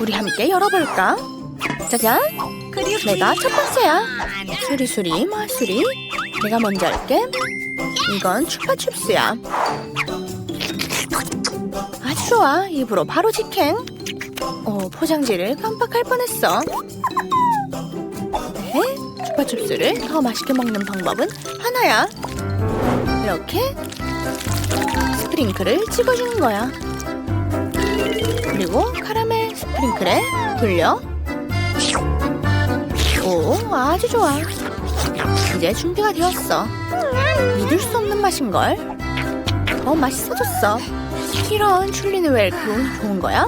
우리 함께 열어볼까? 짜잔! 내가 첫 번째야. 수리수리 마수리. 내가 먼저 할게. 이건 추파춥스야. 아주 좋아. 입으로 바로 직행. 어, 포장지를 깜빡할 뻔했어. 네? 추파춥스를 더 맛있게 먹는 방법은 하나야. 이렇게 스프링클을 찍어주는 거야. 그리고 카라멜 스프링클에 돌려. 오, 아주 좋아. 이제 준비가 되었어. 믿을 수 없는 맛인걸. 더 맛있어졌어. 이런 줄리는 왜 이렇게 좋은 거야?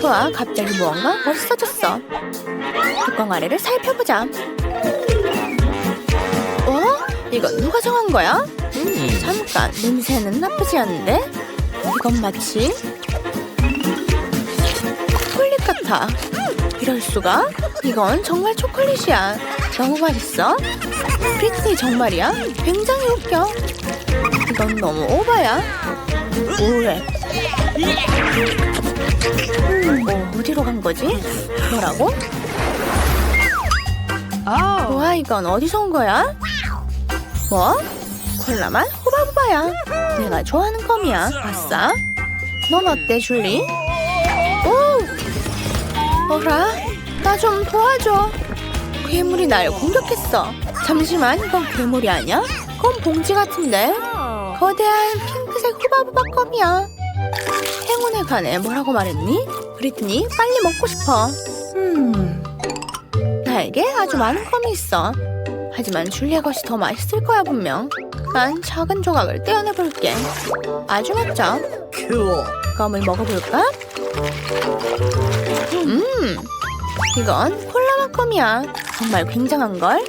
좋아, 갑자기 무언가 멋있어졌어. 뚜껑 아래를 살펴보자. 어? 이건 누가 정한 거야? 잠깐, 냄새는 나쁘지 않은데? 이건 마치 같아. 이럴 수가? 이건 정말 초콜릿이야. 너무 맛있어. 프리트니 정말이야? 굉장히 웃겨. 이건 너무 오바야. 뭐래? 음, 어, 어디로 간 거지? 뭐라고? 뭐야 이건 어디서 온 거야? 뭐? 콜라만 호바호바야. 내가 좋아하는 껌이야. 아싸. 넌 어때 줄리? 오! 어라? 나 좀 도와줘. 괴물이 날 공격했어. 잠시만, 이건 괴물이 아니야? 껌 봉지 같은데? 거대한 핑크색 후바부바 껌이야. 행운의 간에 뭐라고 말했니? 브리트니, 빨리 먹고 싶어. 음. 나에게 아주 많은 껌이 있어. 하지만 줄리의 것이 더 맛있을 거야, 분명. 난 작은 조각을 떼어내볼게. 아주 멋져. 껌을 먹어볼까? 음, 이건 콜라맛 껌이야. 정말 굉장한걸?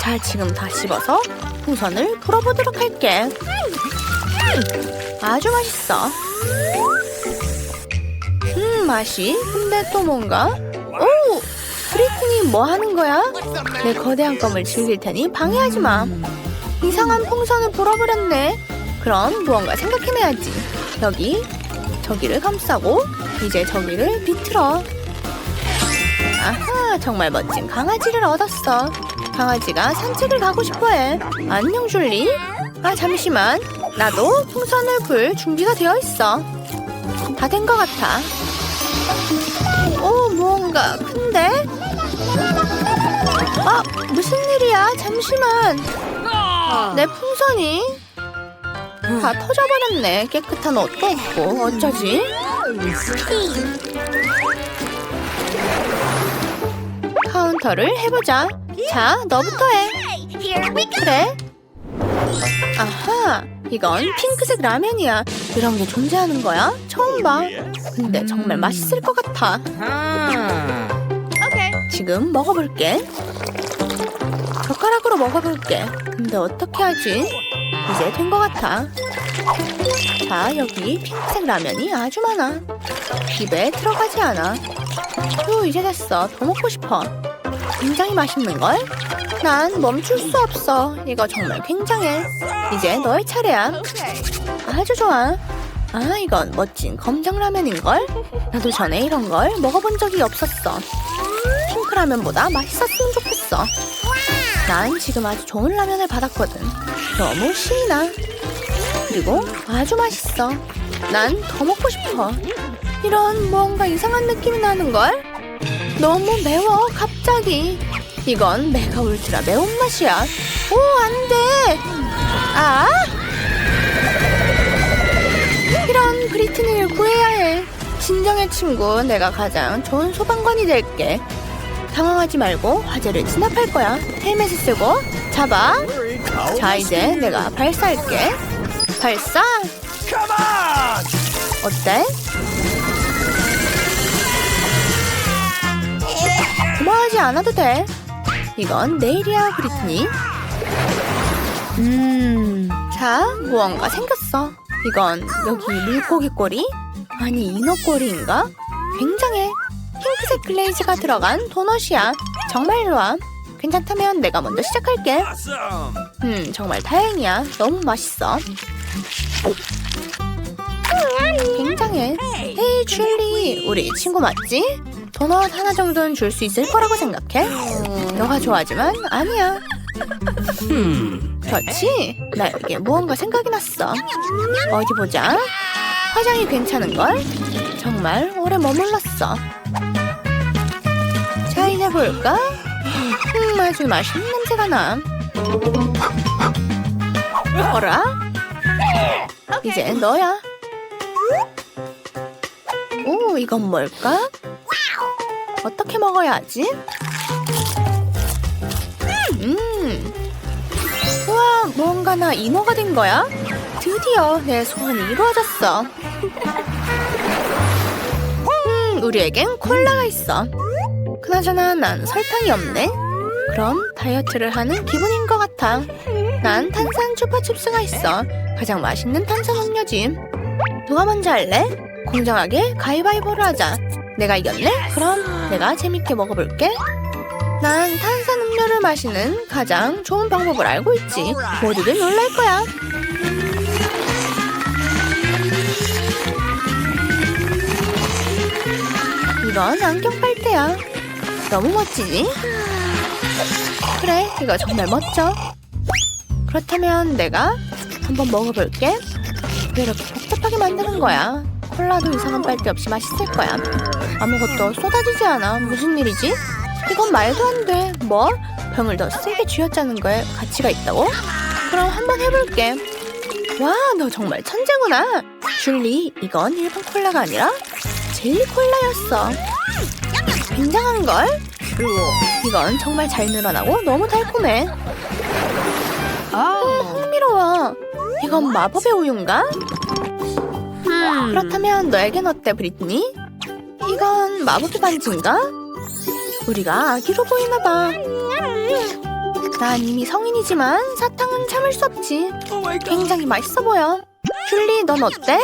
자, 지금 다 씹어서 풍선을 불어보도록 할게. 음, 아주 맛있어. 음, 맛이. 근데 또 뭔가? 오! 브리트니 뭐 하는 거야? 내 거대한 껌을 즐길 테니 방해하지 마. 이상한 풍선을 불어버렸네. 그럼 무언가 생각해내야지. 여기, 저기를 감싸고 이제 저기를 비틀어. 아하, 정말 멋진 강아지를 얻었어. 강아지가 산책을 가고 싶어해. 안녕, 줄리. 아, 잠시만. 나도 풍선을 불 준비가 되어 있어. 다 된 것 같아. 오, 무언가 큰데? 아, 무슨 일이야? 잠시만. 내 풍선이 다 터져버렸네. 깨끗한 옷도 없고 어쩌지? 카운터를 해보자. 자, 너부터 해. 그래. 아하, 이건 핑크색 라면이야. 이런 게 존재하는 거야? 처음 봐. 근데 정말 맛있을 것 같아. 지금 먹어볼게. 젓가락으로 먹어볼게. 근데 어떻게 하지? 이제 된 것 같아. 자, 여기 핑크색 라면이 아주 많아. 입에 들어가지 않아. 휴, 이제 됐어. 더 먹고 싶어. 굉장히 맛있는걸? 난 멈출 수 없어. 이거 정말 굉장해. 이제 너의 차례야. 아주 좋아. 아, 이건 멋진 검정 라면인걸? 나도 전에 이런 걸 먹어본 적이 없었어. 핑크 라면보다 맛있었으면 좋겠어. 난 지금 아주 좋은 라면을 받았거든. 너무 신이 나. 그리고 아주 맛있어. 난 더 먹고 싶어. 이런 뭔가 이상한 느낌이 나는걸? 너무 매워, 갑자기. 이건 메가 울트라 매운맛이야. 오, 안 돼! 아! 이런 브리트니를 구해야 해. 진정해, 친구. 내가 가장 좋은 소방관이 될게. 당황하지 말고 화재를 진압할 거야. 헬멧을 쓰고 잡아. 자, 이제 내가 발사할게. 발사! 어때? 고마워하지 않아도 돼. 이건 내일이야, 브리트니. 음, 자, 무언가 생겼어. 이건 여기 물고기 꼬리? 아니, 인어 꼬리인가? 굉장해. 핑크색 글레이즈가 들어간 도넛이야. 정말 좋아. 괜찮다면 내가 먼저 시작할게. 음, 정말 다행이야. 너무 맛있어. 굉장해. 헤이, 줄리. 우리 친구 맞지? 도넛 하나 정도는 줄 수 있을 거라고 생각해? 너가 좋아하지만 아니야. 그렇지? 나에게 무언가 생각이 났어. 어디 보자. 화장이 괜찮은걸? 정말 오래 머물렀어. 자, 이제 볼까? 음, 아주 맛있는 냄새가 나. 어라? 이제 너야. 오, 이건 뭘까? 어떻게 먹어야 하지? 음. 우와, 뭔가 나 인어가 된 거야? 드디어 내 소원이 이루어졌어. 음, 우리에겐 콜라가 있어. 그나저나 난 설탕이 없네. 그럼 다이어트를 하는 기분인 것 같아. 난 탄산 추파춥스가 있어. 가장 맛있는 탄산 음료지. 누가 먼저 할래? 공정하게 가위바위보를 하자. 내가 이겼네? 그럼 내가 재밌게 먹어볼게. 난 탄산 음료를 마시는 가장 좋은 방법을 알고 있지. 모두들 놀랄 거야. 이건 안경 빨대야. 너무 멋지지? 그래, 이거 정말 멋져. 그렇다면 내가 한번 먹어볼게. 왜 이렇게 복잡하게 만드는 거야? 콜라도 이상한 빨대 없이 맛있을 거야. 아무것도 쏟아지지 않아. 무슨 일이지? 이건 말도 안 돼. 뭐? 병을 더 세게 쥐어짜는 거에 가치가 있다고? 그럼 한번 해볼게. 와, 너 정말 천재구나. 줄리, 이건 일반 콜라가 아니라 젤리 콜라였어. 굉장한 걸? 이건 정말 잘 늘어나고 너무 달콤해. 음, 흥미로워. 이건 마법의 우유인가? 그렇다면 너에겐 어때, 브리트니? 이건 마법의 반지인가? 우리가 아기로 보이나 봐. 난 이미 성인이지만 사탕은 참을 수 없지. 굉장히 맛있어 보여. 줄리, 넌 어때?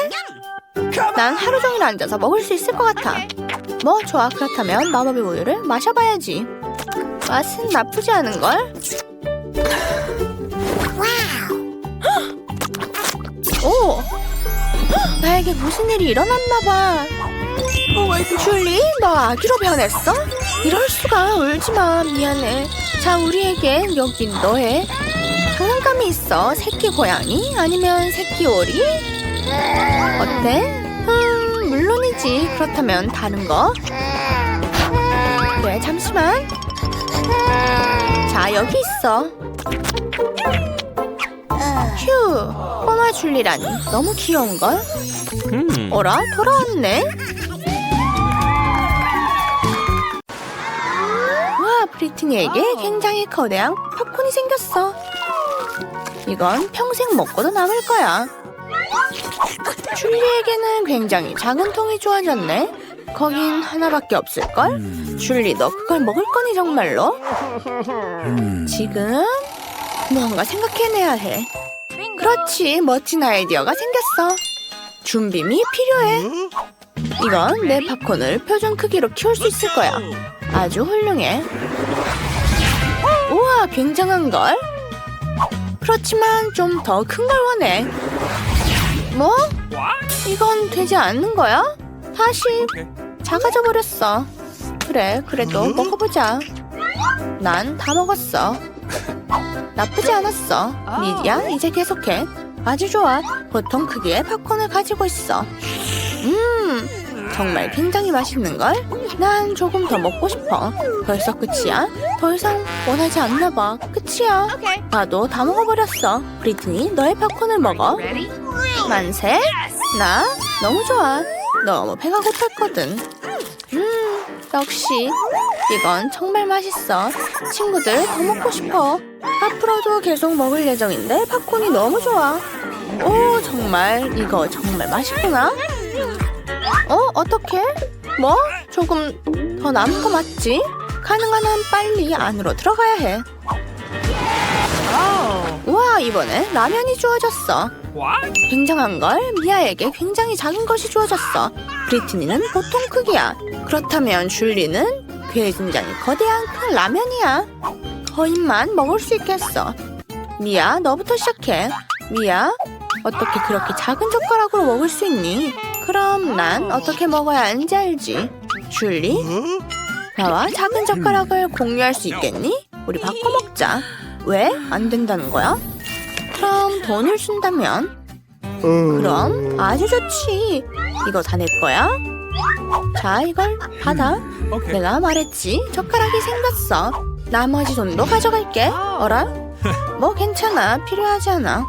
난 하루 종일 앉아서 먹을 수 있을 것 같아. 뭐 좋아, 그렇다면 마법의 우유를 마셔봐야지. 맛은 나쁘지 않은걸? 오! 나에게 무슨 일이 일어났나 봐. 줄리, 너 아기로 변했어? 이럴 수가 울지 마. 미안해. 자, 우리에게 여기 너의 장난감이 있어. 새끼 고양이 아니면 새끼 오리? 어때? 음, 물론이지. 그렇다면 다른 거? 그래, 잠시만. 자, 여기 있어. 휴, 꼬마 줄리라니. 너무 귀여운걸? 어라, 돌아왔네? 와, 브리트니에게 굉장히 거대한 팝콘이 생겼어. 이건 평생 먹고도 남을 거야. 줄리에게는 굉장히 작은 통이 주어졌네. 거긴 하나밖에 없을걸? 줄리, 너 그걸 먹을 거니 정말로? 지금 뭔가 생각해내야 해. 그렇지, 멋진 아이디어가 생겼어. 준비미 필요해. 이건 내 팝콘을 표준 크기로 키울 수 있을 거야. 아주 훌륭해. 우와, 굉장한 걸? 그렇지만 좀 더 큰 걸 원해. 뭐? 이건 되지 않는 거야? 다시 작아져 버렸어. 그래, 그래도 먹어보자. 난 다 먹었어. 나쁘지 않았어. 미디야, 이제 계속해. 아주 좋아. 보통 크기의 팝콘을 가지고 있어. 음, 정말 굉장히 맛있는걸? 난 조금 더 먹고 싶어. 벌써 끝이야? 더 이상 원하지 않나 봐. 끝이야. 나도 다 먹어버렸어. 브리트니, 너의 팝콘을 먹어. 만세? 나? 너무 좋아. 너무 배가 고팠거든. 음, 역시 이건 정말 맛있어. 친구들 더 먹고 싶어. 앞으로도 계속 먹을 예정인데 팝콘이 너무 좋아. 오, 정말 이거 정말 맛있구나. 어, 어떡해? 뭐? 조금 더 남은 거 맞지? 가능한 한 빨리 안으로 들어가야 해. 우와, 이번에 라면이 주어졌어. 굉장한 걸? 미아에게 굉장히 작은 것이 주어졌어. 브리트니는 보통 크기야. 그렇다면 줄리는 굉장히 거대한 큰 라면이야. 거인만 먹을 수 있겠어. 미아, 너부터 시작해. 미아, 어떻게 그렇게 작은 젓가락으로 먹을 수 있니? 그럼 난 어떻게 먹어야 하는지 알지. 줄리? 나와 작은 젓가락을 공유할 수 있겠니? 우리 바꿔 먹자. 왜? 안 된다는 거야? 그럼 돈을 준다면? 그럼 아주 좋지. 이거 다 내 거야? 자, 이걸 받아. 내가 말했지. 젓가락이 생겼어. 나머지 돈도 가져갈게. 어라? 뭐 괜찮아. 필요하지 않아.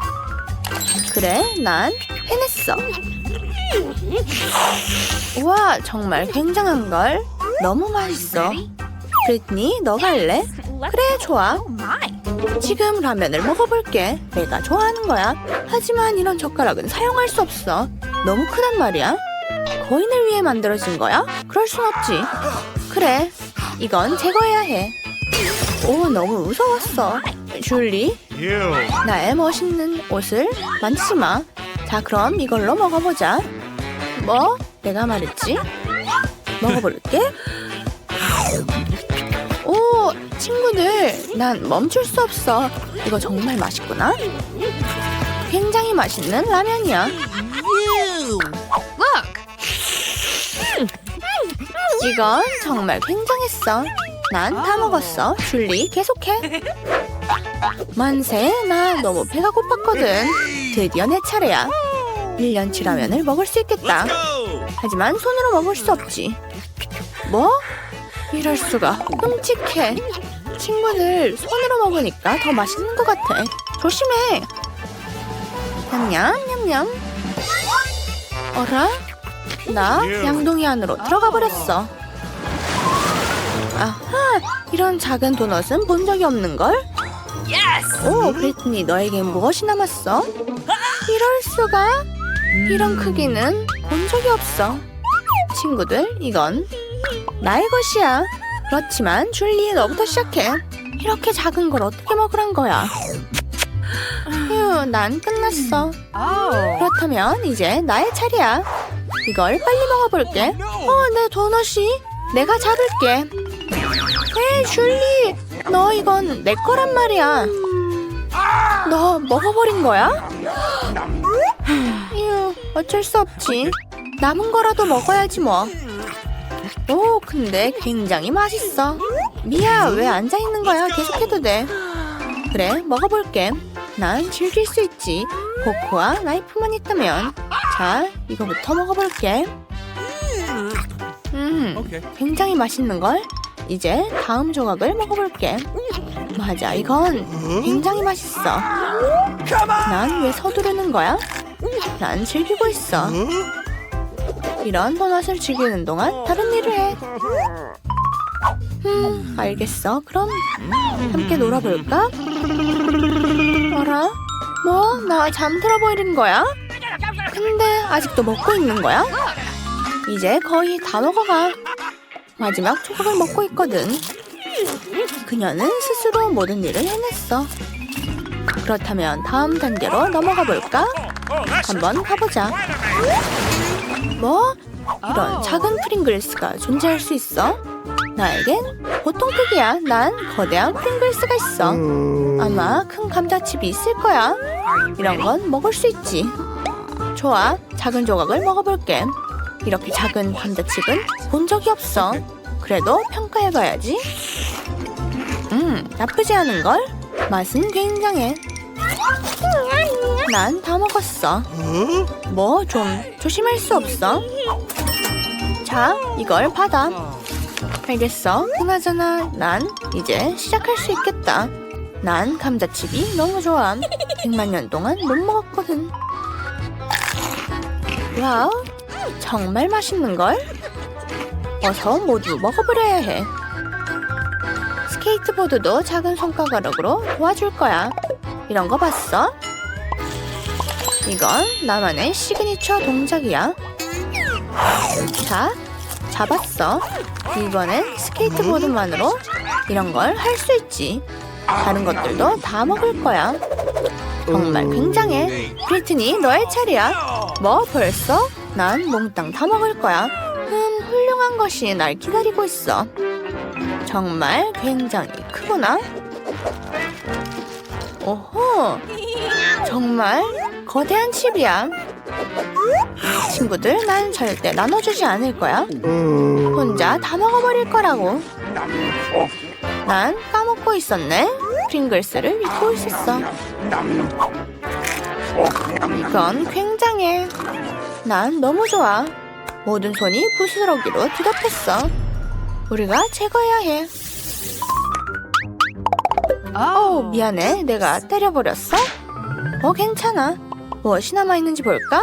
그래, 난 해냈어. 우와, 정말 굉장한 걸. 너무 맛있어. 브리트니, 너 갈래? 그래, 좋아. 지금 라면을 먹어볼게. 내가 좋아하는 거야. 하지만 이런 젓가락은 사용할 수 없어. 너무 크단 말이야. 거인을 위해 만들어진 거야? 그럴 순 없지. 그래, 이건 제거해야 해. 오, 너무 무서웠어. 줄리, 나의 멋있는 옷을 만지지 마. 자, 그럼 이걸로 먹어보자. 뭐? 내가 말했지? 먹어볼게. 오, 친구들, 난 멈출 수 없어. 이거 정말 맛있구나. 굉장히 맛있는 라면이야. 이건 정말 굉장했어. 난 다 먹었어. 줄리, 계속해. 만세, 나 너무 배가 고팠거든. 드디어 내 차례야. 1년치 라면을 먹을 수 있겠다. 하지만 손으로 먹을 수 없지. 뭐? 이럴 수가. 끔찍해. 친구들, 손으로 먹으니까 더 맛있는 것 같아. 조심해. 냠냠, 냠냠. 어라? 나 양동이 안으로 들어가 버렸어. 아하, 이런 작은 도넛은 본 적이 없는 걸? 오, 브리트니, 너에게 무엇이 남았어? 이럴 수가? 이런 크기는 본 적이 없어. 친구들, 이건 나의 것이야. 그렇지만 줄리, 너부터 시작해. 이렇게 작은 걸 어떻게 먹으란 거야? 휴, 난 끝났어. 그렇다면 이제 나의 차례야. 이걸 빨리 먹어볼게. 어, 내 도넛이. 내가 잡을게. 에이, 줄리. 너 이건 내 거란 말이야. 너 먹어버린 거야? 휴, 어쩔 수 없지. 남은 거라도 먹어야지 뭐. 오, 근데 굉장히 맛있어. 미야, 왜 앉아 있는 거야? 계속해도 돼. 그래, 먹어볼게. 난 즐길 수 있지. 포크와 나이프만 있다면. 자, 이거부터 먹어볼게. 음, 굉장히 맛있는 걸? 이제 다음 조각을 먹어볼게. 맞아, 이건 굉장히 맛있어. 난 왜 서두르는 거야? 난 즐기고 있어. 이런 도넛을 즐기는 동안 다른 일을 해. 음, 알겠어. 그럼 함께 놀아볼까? 어라? 뭐? 나 잠들어 버린 거야? 근데 아직도 먹고 있는 거야? 이제 거의 다 먹어가. 마지막 조각을 먹고 있거든. 그녀는 스스로 모든 일을 해냈어. 그렇다면 다음 단계로 넘어가 볼까? 한번 가보자. 뭐? 이런 작은 프링글스가 존재할 수 있어? 나에겐 보통 크기야. 난 거대한 프링글스가 있어. 아마 큰 감자칩이 있을 거야. 이런 건 먹을 수 있지. 좋아, 작은 조각을 먹어볼게. 이렇게 작은 감자칩은 본 적이 없어. 그래도 평가해봐야지. 음, 나쁘지 않은 걸? 맛은 굉장해. 난 다 먹었어. 뭐 좀 조심할 수 없어? 자, 이걸 받아. 알겠어. 그나저나 난 이제 시작할 수 있겠다. 난 감자칩이 너무 좋아. 100만 년 동안 못 먹었거든. 와우, 정말 맛있는걸? 어서 모두 먹어버려야 해. 스케이트보드도 작은 손가락으로 도와줄 거야. 이런 거 봤어? 이건 나만의 시그니처 동작이야. 자, 잡았어. 이번엔 스케이트보드만으로 이런 걸 할 수 있지. 다른 것들도 다 먹을 거야. 정말 굉장해. 브리트니, 너의 차례야. 뭐 벌써? 난 몽땅 다 먹을 거야. 음, 훌륭한 것이 날 기다리고 있어. 정말 굉장히 크구나. 오호, 정말 거대한 칩이야. 친구들, 난 절대 나눠주지 않을 거야. 혼자 다 먹어버릴 거라고. 난 까먹고 있었네. 프링글스를 잊고 있었어. 이건 굉장해. 난 너무 좋아. 모든 손이 부스러기로 뒤덮였어. 우리가 제거해야 해. 어, 미안해. 내가 때려버렸어? 어, 괜찮아. 무엇이 남아있는지 볼까?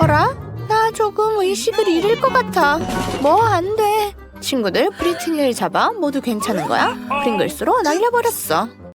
어라? 나 조금 의식을 잃을 것 같아. 뭐 안 돼. 친구들 브리트니를 잡아 모두 괜찮은 거야? 프링글스로 날려버렸어.